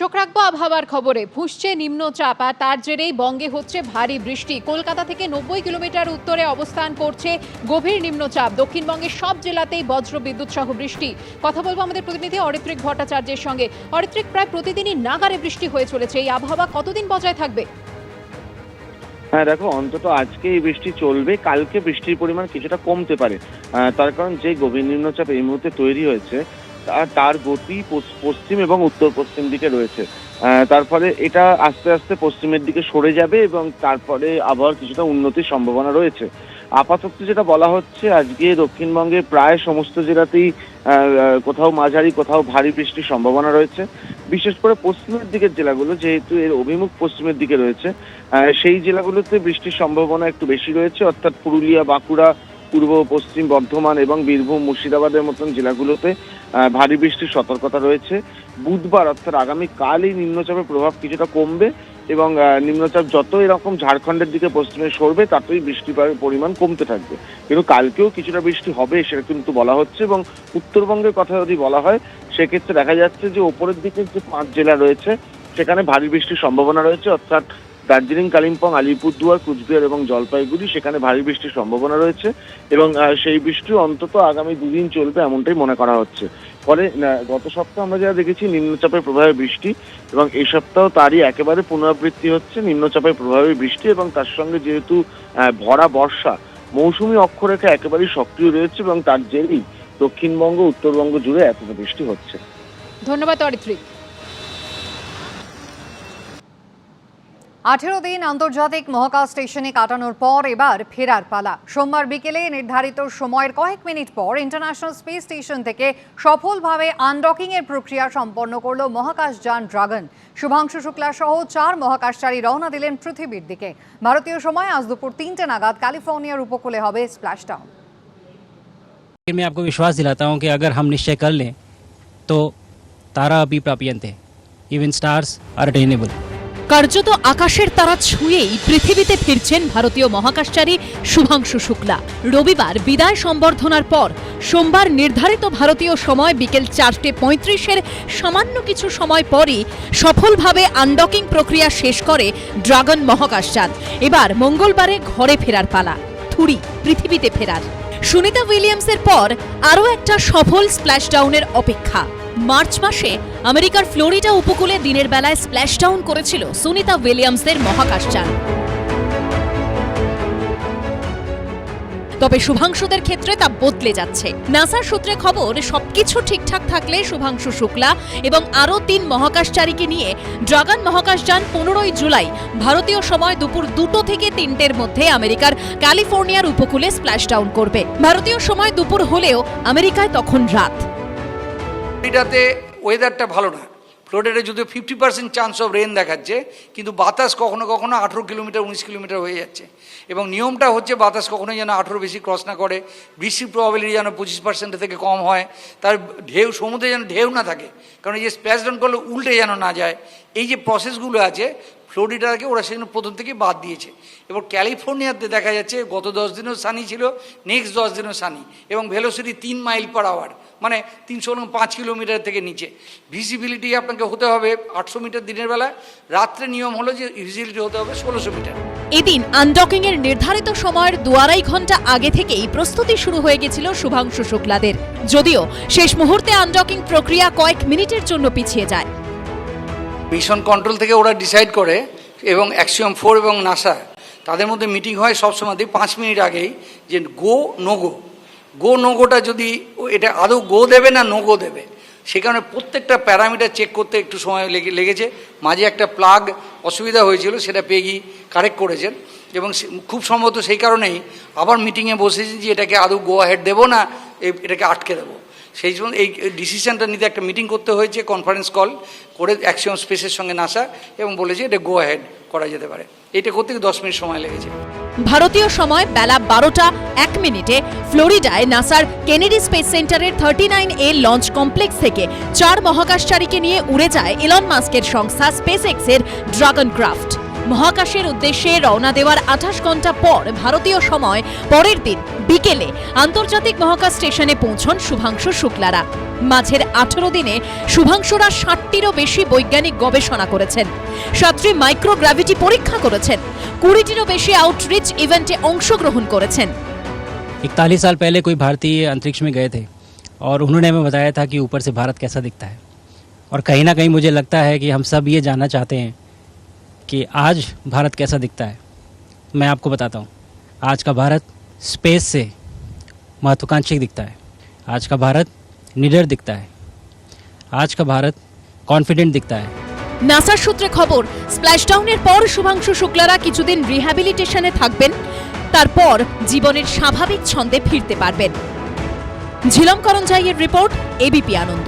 চোখ রাখব আবহাওয়ার খবরে। ফুসছে নিম্নচাপ আর তার জেরেই বঙ্গে হচ্ছে ভারী বৃষ্টি। কলকাতা থেকে নব্বই কিলোমিটার উত্তরে অবস্থান করছে গভীর নিম্নচাপ। দক্ষিণবঙ্গের সব জেলাতেই বজ্র বিদ্যুৎ সহ বৃষ্টি। কথা বলব আমাদের প্রতিনিধি অরিত্রিক ভট্টাচার্যের সঙ্গে। অরিত্রিক, প্রায় প্রতিদিনই নাগারে বৃষ্টি হয়ে চলেছে। এই আবহাওয়া কতদিন বজায় থাকবে? হ্যাঁ দেখো, অন্তত আজকে এই বৃষ্টি চলবে। কালকে বৃষ্টির পরিমাণ কিছুটা কমতে পারে। তার কারণ যে গভীর নিম্নচাপ এই মুহূর্তে তৈরি হয়েছে তার গতি পশ্চিম এবং উত্তর পশ্চিম দিকে রয়েছে। তার ফলে এটা আস্তে আস্তে পশ্চিমের দিকে সরে যাবে এবং তারপরে আবহাওয়ার কিছুটা উন্নতির সম্ভাবনা রয়েছে। আপাতত যেটা বলা হচ্ছে, আজকে দক্ষিণবঙ্গের প্রায় সমস্ত জেলাতেই কোথাও মাঝারি, কোথাও ভারী বৃষ্টির সম্ভাবনা রয়েছে। বিশেষ করে পশ্চিমের দিকের জেলাগুলো, যেহেতু এর অভিমুখ পশ্চিমের দিকে রয়েছে সেই জেলাগুলোতে বৃষ্টির সম্ভাবনা একটু বেশি রয়েছে। অর্থাৎ পুরুলিয়া, বাঁকুড়া পূর্ব, পশ্চিম, বর্ধমান এবং বীরভূম, মুর্শিদাবাদের মতন জেলাগুলোতে ভারী বৃষ্টির সতর্কতা রয়েছে। বুধবার অর্থাৎ আগামী কাল এই নিম্নচাপের প্রভাব কিছুটা কমবে এবং নিম্নচাপ যত এরকম ঝাড়খণ্ডের দিকে পশ্চিমে সরবে, ততই বৃষ্টিপাতের পরিমাণ কমতে থাকবে। কিন্তু কালকেও কিছুটা বৃষ্টি হবে সেটা কিন্তু বলা হচ্ছে এবং উত্তরবঙ্গের কথা যদি বলা হয়, সেক্ষেত্রে দেখা যাচ্ছে যে ওপরের দিকে যে পাঁচ জেলা রয়েছে, সেখানে ভারী বৃষ্টির সম্ভাবনা রয়েছে। অর্থাৎ দার্জিলিং, কালিম্পং, আলিপুরদুয়ার, কুচবিহার এবং জলপাইগুড়ি সেখানে ভারী বৃষ্টির সম্ভাবনা রয়েছে এবং সেই বৃষ্টি অন্তত আগামী দুদিন চলবে এমনটাই মনে করা হচ্ছে। ফলে গত সপ্তাহে আমরা যা দেখেছি নিম্নচাপের প্রভাবে বৃষ্টি এবং এই সপ্তাহ তারই একেবারে পুনরাবৃত্তি হচ্ছে নিম্নচাপের প্রভাবে বৃষ্টি এবং তার সঙ্গে যেহেতু ভরা বর্ষা, মৌসুমী অক্ষরেখা একেবারেই সক্রিয় রয়েছে এবং তার জেরেই দক্ষিণবঙ্গ, উত্তরবঙ্গ জুড়ে এত বৃষ্টি হচ্ছে। ধন্যবাদ অরিত্রিক আঠেরো দিন আন্তর্জাতিক মহাকাশ স্টেশনে কাটানোর পর এবার ফেরার পালা সোমবার বিকেলে নির্ধারিত সময়ের কয়েক মিনিট পর ইন্টারন্যাশনাল স্পেস স্টেশন থেকে সফলভাবে আনডকিং এর প্রক্রিয়া সম্পন্ন করল মহাকাশযান ড্রাগন শুভাংশু শুক্লা সহ চার মহাকাশচারী রওনা দিলেন পৃথিবীর দিকে ভারতীয় সময় আজ দুপুর তিনটে নাগাদ ক্যালিফোর্নিয়ার উপকূলে হবে স্প্ল্যাশডাউন फिर मैं आपको विश्वास दिलाता हूँ कि अगर हम निश्चय कर लें तो तारा अभी प्रापियंत है इवन स्टार्स आर अटेनेबल কার্যত আকাশের তারা ছুঁয়েই পৃথিবীতে ফিরছেন ভারতীয় মহাকাশচারী শুভাংশু শুক্লা। রবিবার বিদায় সম্বর্ধনার পর সোমবার নির্ধারিত ভারতীয় সময় বিকেল চারটে পঁয়ত্রিশের সামান্য কিছু সময় পরই সফলভাবে আনডকিং প্রক্রিয়া শেষ করে ড্রাগন মহাকাশযান। এবার মঙ্গলবারে ঘরে ফেরার পালা, থুড়ি পৃথিবীতে ফেরার। সুনিতা উইলিয়ামসের পর আরও একটা সফল স্প্ল্যাশডাউনের অপেক্ষা। মার্চ মাসে আমেরিকার ফ্লোরিডা উপকূলে দিনের বেলায় স্প্ল্যাশডাউন করেছিল সুনিতা উইলিয়ামসের মহাকাশযান। তবে শুভাংশুদের ক্ষেত্রে তা বদলে যাচ্ছে। নাসার সূত্রে খবর, সবকিছু ঠিকঠাক থাকলে শুভাংশু শুক্লা এবং আরও তিন মহাকাশচারীকে নিয়ে ড্রাগন মহাকাশযান পনেরোই জুলাই ভারতীয় সময় দুপুর দুটো থেকে তিনটের মধ্যে আমেরিকার ক্যালিফোর্নিয়ার উপকূলে স্প্ল্যাশডাউন করবে। ভারতীয় সময় দুপুর হলেও আমেরিকায় তখন রাত। ফ্লোরিডাতে ওয়েদারটা ভালো না। ফ্লোরিডাতে যদিও fifty percent chance of rain দেখাচ্ছে, কিন্তু বাতাস কখনো কখনো আঠেরো কিলোমিটার, উনিশ কিলোমিটার হয়ে যাচ্ছে। এবং নিয়মটা হচ্ছে বাতাস কখনো যেন আঠেরো বেশি ক্রস না করে বৃষ্টির প্রবাবিলিটি যেন পঁচিশ পার্সেন্টের থেকে কম হয়, তার ঢেউ, সমুদ্রে যেন ঢেউ না থাকে, কারণ এই যে স্প্ল্যাশ ডাউন করলে উল্টে যেন না যায়, এই যে প্রসেসগুলো আছে ফ্লোরিডাকে ওরা সেখানে প্রথম থেকে বাদ দিয়েছে। এবং ক্যালিফোর্নিয়াতে দেখা যাচ্ছে গত দশ দিনও সানি ছিল নেক্সট দশ দিনও সানি এবং ভেলোসিটি তিন মাইল পার আওয়ার মানে তিনশো পাঁচ কিলোমিটার থেকে নিচে। ভিজিবিলিটি আপনাকে হতে হবে আটশো মিটার দিনের বেলা রাত্রে নিয়ম হলো যে ভিজিবিলিটি হতে হবে ষোলোশো মিটার এদিন আনডকিং এর নির্ধারিত সময়ের দু আড়াই ঘণ্টা আগে থেকেই প্রস্তুতি শুরু হয়ে গেছিল শুভাংশু শুক্লাদের। যদিও শেষ মুহূর্তে আনডকিং প্রক্রিয়া কয়েক মিনিটের জন্য পিছিয়ে যায়। মিশন কন্ট্রোল থেকে ওরা ডিসাইড করে এবং অ্যাক্সিয়াম ফোর এবং নাসা তাদের মধ্যে মিটিং হয় সবসময় পাঁচ মিনিট আগেই যে গো নো গো গো নো গোটা যদি এটা আদৌ গো দেবে না নো গো দেবে, সে কারণে প্রত্যেকটা প্যারামিটার চেক করতে একটু সময় লেগে, লেগেছে। মাঝে একটা প্লাগ অসুবিধা হয়েছিল, সেটা পেগি কারেক্ট করেছেন এবং খুব সম্ভবত সেই কারণেই আবার মিটিংয়ে বসেছি যে এটাকে আদৌ গো হেড দেবো না এটাকে আটকে দেবো। সেই জন্য এই ডিসিশনটা নিতে একটা মিটিং করতে হয়েছে কনফারেন্স কল করে অ্যাকশন স্পেসের সঙ্গে নাসা এবং বলেছে এটা গো হেড করা যেতে পারে। এটা করতে দশ মিনিট সময় লেগেছে। ভারতীয় সময় বেলা বারোটা এক মিনিটে ফ্লোরিডায় নাসার কেনেডি স্পেস সেন্টারের thirty nine A launch complex থেকে চার মহাকাশচারীকে নিয়ে উড়ে যায় ইলন মাস্কের সংস্থা স্পেস এক্সের ড্রাগন ক্রাফট মহাকাশের উদ্দেশ্যে রওনা দেওয়ার আঠাশ ঘন্টা পর ভারতীয় সময় পরের দিন বিকেলে আন্তর্জাতিক মহাকাশ স্টেশনে পৌঁছন শুভাংশু শুক্লারা মাঝের আঠেরো দিনে শুভাংশুরা ষাটটিরও বেশি বৈজ্ঞানিক গবেষণা করেছেন সাতটি মাইক্রোগ্র্যাভিটি পরীক্ষা করেছেন কুড়িটিরও বেশি আউটরিচ ইভেন্টে অংশগ্রহণ করেছেন इकतालीस साल पहले कोई भारतीय अंतरिक्ष में गए थे और उन्होंने हमें बताया था कि ऊपर से भारत कैसा दिखता है और कहीं ना कहीं मुझे लगता है कि हम सब ये जानना चाहते हैं कि आज भारत कैसा दिखता है मैं आपको बताता हूँ आज का भारत स्पेस से महत्वाकांक्षी दिखता है आज का भारत निडर दिखता है आज का भारत कॉन्फिडेंट दिखता है নাসার সূত্রে খবর স্প্ল্যাশডাউনের পর শুভাংশু শুক্লারা কিছুদিন রিহ্যাবিলিটেশনে থাকবেন তারপর জীবনের স্বাভাবিক ছন্দে ফিরতে পারবেন ঝিলম করঞ্জাইয়ের রিপোর্ট এবিপি আনন্দ